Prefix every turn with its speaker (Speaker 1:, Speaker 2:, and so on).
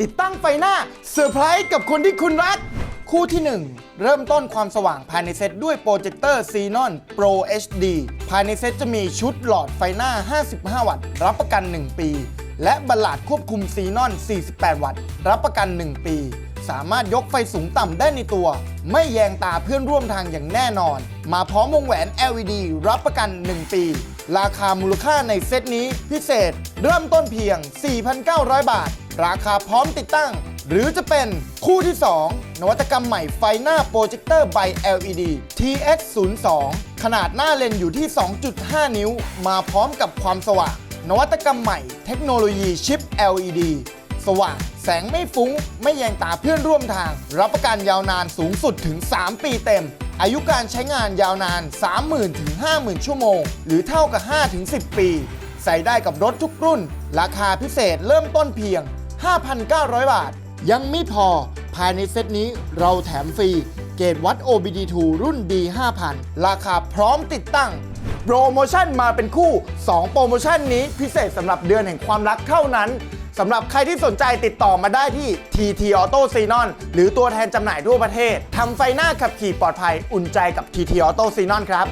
Speaker 1: ติดตั้งไฟหน้าเซอร์ไพรส์กับคนที่คุณรัก คู่ที่ 1 เริ่มต้นความสว่างภายในเซตด้วยโปรเจคเตอร์ Xenon Pro HD ภายในเซตจะมีชุดหลอดไฟหน้า 55 วัตต์ รับประกัน 1 ปี และบัลลาดควบคุม Xenon 48 วัตต์ รับประกัน 1 ปี สามารถยกไฟสูงต่ำได้ในตัว ไม่แยงตาเพื่อนร่วมทางอย่างแน่นอน มาพร้อมวงแหวน LED รับประกัน 1 ปีราคามูลค่าในเซตนี้พิเศษ เริ่มต้นเพียง 4,900 บาท ราคาพร้อมติดตั้ง หรือจะเป็นคู่ที่ 2 นวัตกรรมใหม่ไฟหน้าโปรเจคเตอร์ by LED TX02 ขนาดหน้าเลนอยู่ที่ 2.5 นิ้ว มาพร้อมกับความสว่าง นวัตกรรมใหม่เทคโนโลยีชิป LED สว่างแสงไม่ฟุ้ง ไม่แยงตาเพื่อนร่วมทาง รับประกันยาวนานสูงสุดถึง 3 ปีเต็ม อายุการใช้งานยาวนาน 30,000ถึง50,000 ชั่วโมง หรือเท่ากับ5ถึง10 ปี ใส่ได้กับรถทุกรุ่น ราคาพิเศษเริ่มต้นเพียง 5,900 บาท ยังไม่พอภายในเซตนี้เราแถมฟรี เกรดวัด OBD2 รุ่น D5000 ราคาพร้อมติดตั้ง โปรโมชั่นมาเป็นคู่ 2 โปรโมชั่นนี้พิเศษสำหรับเดือนแห่งความรักเท่านั้นสำหรับใครที่สนใจติดต่อมาได้ที่ TT Auto Xenon หรือตัวแทนจำหน่ายทั่วประเทศทำไฟหน้าขับขี่ปลอดภัยอุ่นใจกับ TT Auto Xenon ครับ